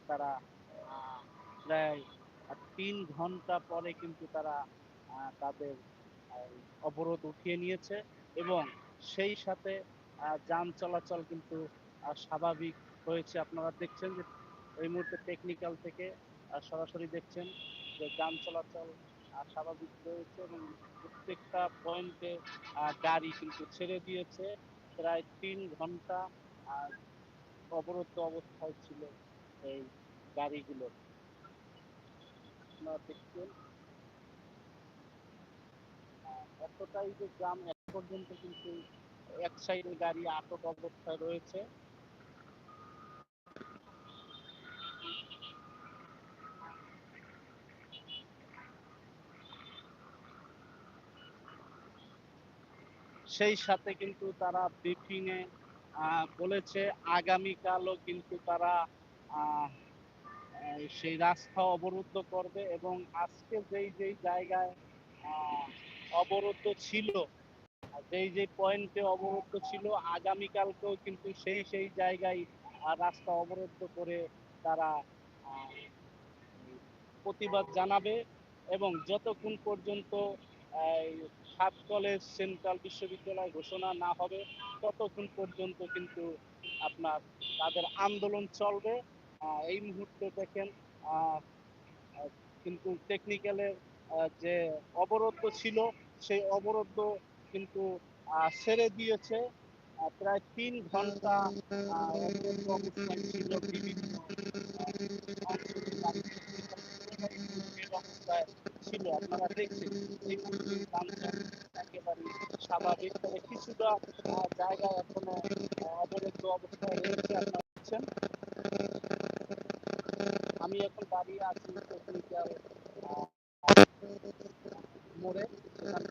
তারা প্রায় তিন ঘণ্টা পরে কিন্তু তারা তাদের অবরোধ উঠিয়ে নিয়েছে এবং সেই সাথে যান চলাচল কিন্তু স্বাভাবিক হয়েছে। আপনারা দেখছেন যে এই মুহূর্তে টেকনিক্যাল থেকে সরাসরি দেখছেন যে যান চলাচল স্বাভাবিক রয়েছে এবং প্রত্যেকটা পয়েন্টে গাড়ি কিন্তু ছেড়ে দিয়েছে। প্রায় তিন ঘণ্টা আহ, অবরুদ্ধ অবস্থায় ছিল এই গাড়িগুলো। আপনারা দেখছেন এতটাই যে গ্রাম এক পর্যন্ত কিন্তু এক সাইডে গাড়ি আটক অবস্থায় রয়েছে। সেই সাথে কিন্তু তারা ব্রিফিং এ আহ, বলেছে আগামীকালও কিন্তু তারা সেই রাস্তা অবরুদ্ধ করবে এবং আজকে যেই যেই জায়গায় অবরুদ্ধ ছিল যেই যে পয়েন্টে অবরুদ্ধ ছিল, আগামীকালকেও কিন্তু সেই সেই জায়গায় রাস্তা অবরুদ্ধ করে তারা প্রতিবাদ জানাবে এবং যতক্ষণ পর্যন্ত সাত কলেজ সেন্ট্রাল বিশ্ববিদ্যালয় ঘোষণা না হবে, ততক্ষণ পর্যন্ত কিন্তু আপনার তাদের আন্দোলন চলবে। এই মুহূর্তে দেখেন কিন্তু টেকনিক্যালের যে অবরোধ ছিল, সেই অবরোধ কিন্তু সেরে দিয়েছে। প্রায় তিন ঘণ্টা ছিল আপনারা দেখছেন স্বাভাবিক। কিছুটা জায়গায় এখনও অবরুদ্ধ অবস্থায় রয়েছে, আপনারা দেখছেন। আমি এখন দাঁড়িয়ে আছি টেকনিক্যাল মোড়ে সেখান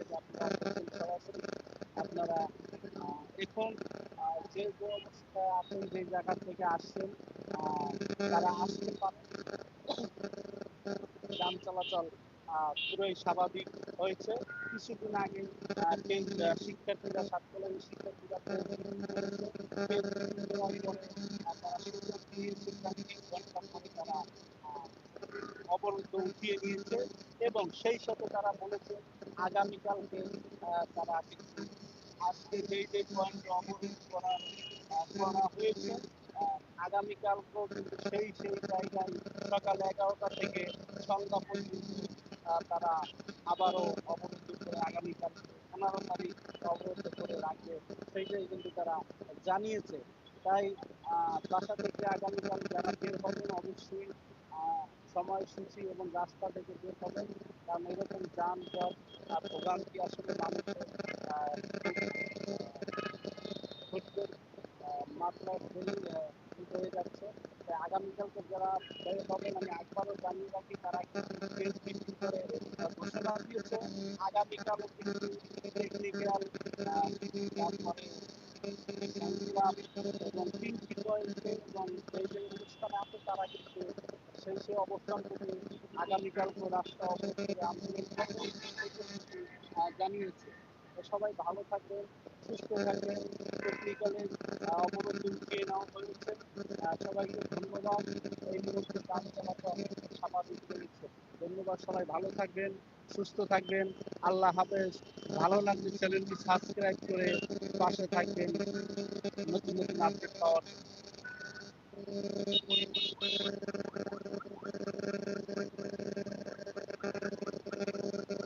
আপনারা এখন যে অবস্থায় আছেন, যে জায়গা থেকে আসছেন তারা আসতে পারেন, যান চলাচল পুরোই স্বাভাবিক হয়েছে। কিছুদিন আগে শিক্ষার্থীরা সাতকলের শিক্ষার্থীরা তারা নিয়েছে ঘণ্টা তারা আহ, অবরোধ উঠিয়ে নিয়েছে এবং সেই সাথে তারা বলেছে আগামীকালকে তারা আজকে যেই যে পয়েন্ট অবরোধ করা করা হয়েছে আগামীকাল সেই সেই জায়গায় সকাল এগারোটা থেকে সন্ধ্যা পর্যন্ত তারা আবারও অবরোধ করে আগামীকাল পনেরো তারিখ অবরোধ করে রাখবে। সেইটাই কিন্তু তারা জানিয়েছে। তাই বাসা থেকে আগামীকাল যারা বের হবেন অবশ্যই সময়সূচি এবং রাস্তা থেকে বের হবেন। কারণ এরকম যানজট ভোগান্তি আসলে মানুষের ধৈর্যের মাত্রা হয়ে যাচ্ছে। তাই আগামীকালকে যারা বের হবেন, আমি একবারও জানিয়ে রাখি, তারা কিন্তু করে ঘোষণা দিয়েছে। আগামীকালও কিন্তু টেকনিক্যাল তারপরে এবং তিনটি পয়েন্টে এবং যে যে অনুষ্ঠান আছে, তারা কিন্তু সেই সেই অবস্থান থেকে আগামীকালকে রাস্তা জানিয়েছে। সবাই ভালো থাকবেন, সুস্থ থাকবেন। টেকনিক্যালি অবরোধ উঠিয়ে নেওয়া হয়েছে। সবাইকে ধন্যবাদ। এই মুহূর্তে কাজ চলাচল স্বাভাবিক রয়েছে। ধন্যবাদ সবাই, ভালো থাকবেন, সুস্থ থাকবেন। আল্লাহ হাফেজ। ভালো লাগলে চ্যানেলটি সাবস্ক্রাইব করে পাশে থাকবেন। নতুন নতুন আপডেট পাওয়ার